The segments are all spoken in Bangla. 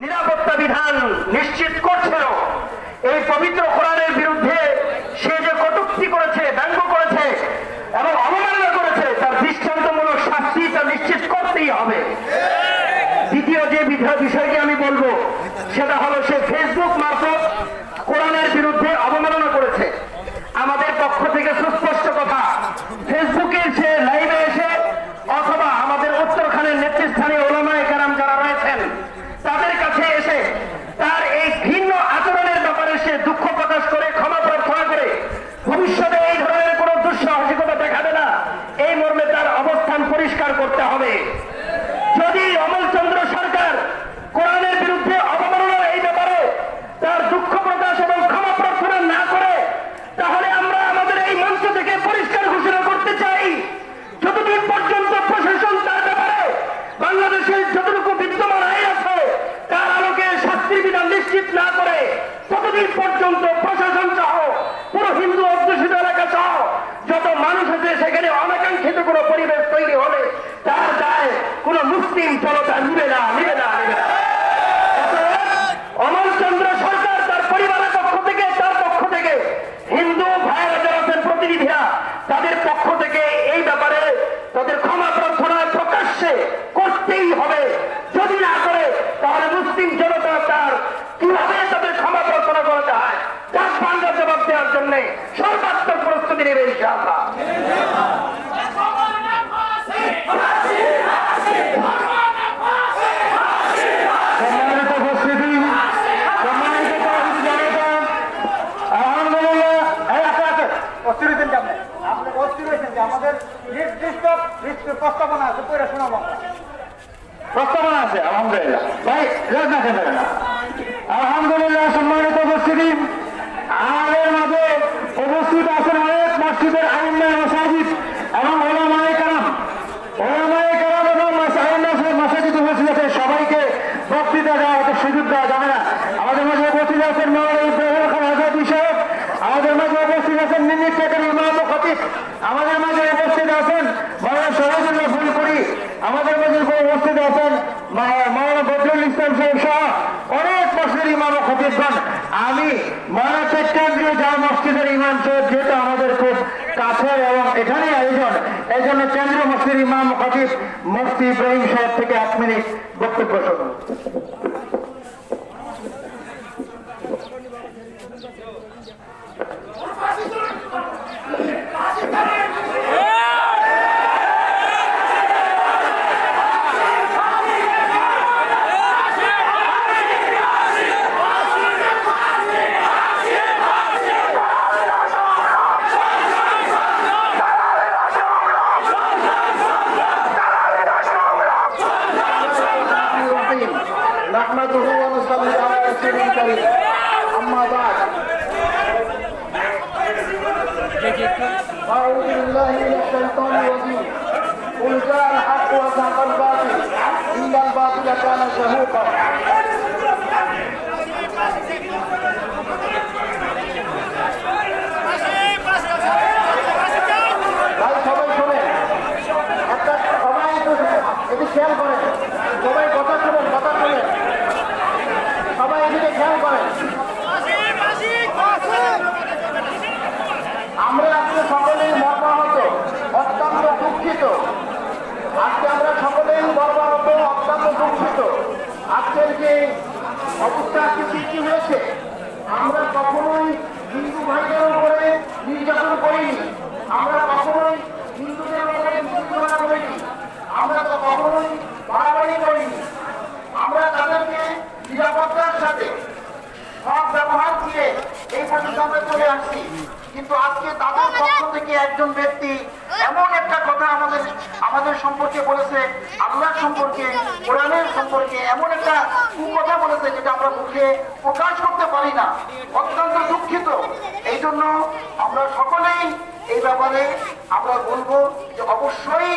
নিরাপত্তা বিধান নিশ্চিত করছিল। এই পবিত্র কোরআনের বিরুদ্ধে সে যে কটুক্তি করেছে ব্যঙ্গ করেছে এবং অবমাননা করেছে তার দৃষ্টান্তমূলক শাস্তি তা নিশ্চিত করতেই হবে। দ্বিতীয় যে বিধা- বিষয়টি আমি বলব সেটা হলো সে ফেসবুক মারফত কোরআনের বিরুদ্ধে অবমাননা করেছে আমাদের পক্ষ থেকে সুস্পষ্ট কথা ফেসবুকে সে লাইভে এসে অথবা আমাদের উত্তরখানের নেতৃস্থানীয় ওলামায় কারাম যারা রয়েছেন তাদের কাছে এসে তার এই ভিন্ন আচরণের ব্যাপারে সে দুঃখ প্রকাশ করে ক্ষমা প্রার্থনা করে ভবিষ্যতে এই ধরনের কোনো দুঃসাহসিকতা দেখাবে না এই মর্মে তার অবস্থান পরিষ্কার করতে হবে যদি অমলচন্দ্র সরকার কোরআনের বিরুদ্ধে অবমাননা এই ব্যাপারে তার দুঃখ প্রকাশ এবং ক্ষমা প্রার্থনা না করে তাহলে আমরা আমাদের এই মঞ্চ থেকে পরিষ্কার ঘোষণা করতে চাই যতদিন পর্যন্ত প্রশাসন তার ব্যাপারে বাংলাদেশের যতটুকু বিদ্যমান আইন আছে তার আলোকে শাস্তির বিধান নিশ্চিত না করে ততদিন পর্যন্ত প্রশাসন সহ পুরো হিন্দু অধ্যুষিত এলাকা সহ যত মানুষ আছে সেখানে অনাকাঙ্ক্ষিত কোনো পরিবেশ তৈরি হবে, তার দায় কোনো মুসলিম জনতা নিবে না নিবে না নিবে না। করতেই হবে। যদি না করে, তাহলে ক্ষমা করাতে হয়? তার জবাব দেওয়ার জন্য সর্বাত্মক প্রস্তুতি নেবে ইনশাআল্লাহ সম্মানিত উপস্থিতি সম্মানিত উপস্থিতি জনতা আলহামদুলিল্লাহ এই আছে আছে অস্থির হয়েছেন কেমন আপনি অস্থির হয়েছেন যে আমাদের নির্দিষ্ট প্রস্তাবনা আছে, পড়ে শোনাবো। প্রস্তাবনা আছে, আলহামদুলিল্লাহ। ভাই, রেজ না আলহামদুলিল্লাহ, সম্মানিত উপস্থিতি। আমাদের মাঝে উপস্থিত আছেন অনেক মসজিদের আইন্দার মসাজিদ এবং ওলামায়ে কারাম। ওলামায়ে কারাম এবং আইন্দার মসাজিদ উপস্থিত আছে। সবাইকে বক্তৃতা দেওয়া হয়তো সুযোগ দেওয়া যাবে না। আমাদের মাঝে উপস্থিত আছেন মৌলানা ইব্রাহিম খান আজাদি সাহেব। আমাদের মাঝে উপস্থিত আছেন মিনিট টেকের ইমাম খতিব। আমাদের মাঝে উপস্থিত আছেন মৌলানা সরোজুল্লাহ ফুলপুরি আমাদের মাঝে উপস্থিত আছেন মা- মৌলানা বদরুল ইসলাম সাহেব সহ অনেক মসজিদের ইমাম ও খতিবগণ। আমি শেখ কেন্দ্রীয় যা মসজিদের ইমাম সাহেব, যেহেতু আমাদের খুব কাছের এবং এখানেই আয়োজন এই জন্য কেন্দ্রীয় মসজিদের ইমাম খতিব মুফতি ইব্রাহিম সাহেব থেকে এক মিনিট বক্তব্য শুনুন। أعوذ بالله من الشيطان الرجيم. قل جاء الحق وزهق الباطل. إن الباطل كان زهوقا আমরা কখনোই হিন্দু ভাইদের উপরে নির্যাতন করিনি আমরা কখনোই হিন্দুদের উপরে নির্যাতন করিনি আমরা তো কখনোই বাড়াবাড়ি করিনি আমরা তাদেরকে নিরাপত্তার সাথে সব ব্যবহার দিয়ে এই চলে আসছি। কিন্তু আজকে তাদের পক্ষ থেকে একজন ব্যক্তি এমন একটা কথা আমাদের আমাদের সম্পর্কে বলেছে আল্লাহ সম্পর্কে কোরআনের সম্পর্কে এমন একটা কথা বলেছে যেটা আমরা মুখে প্রকাশ করতে পারি না। অত্যন্ত দুঃখিত। এই জন্য আমরা সকলেই এই ব্যাপারে আমরা বলব যে অবশ্যই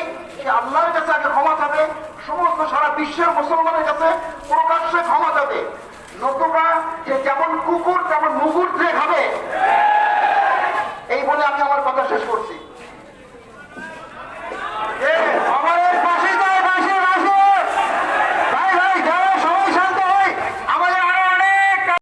আল্লাহর কাছে আগে ক্ষমা যাবে সমস্ত সারা বিশ্বের মুসলমানের কাছে প্রকাশ্যে ক্ষমা যাবে নতুবা যে যেমন কুকুর, তেমন মুগুর যে খাবে। এই বলে আমি আমার কথা শেষ করছি।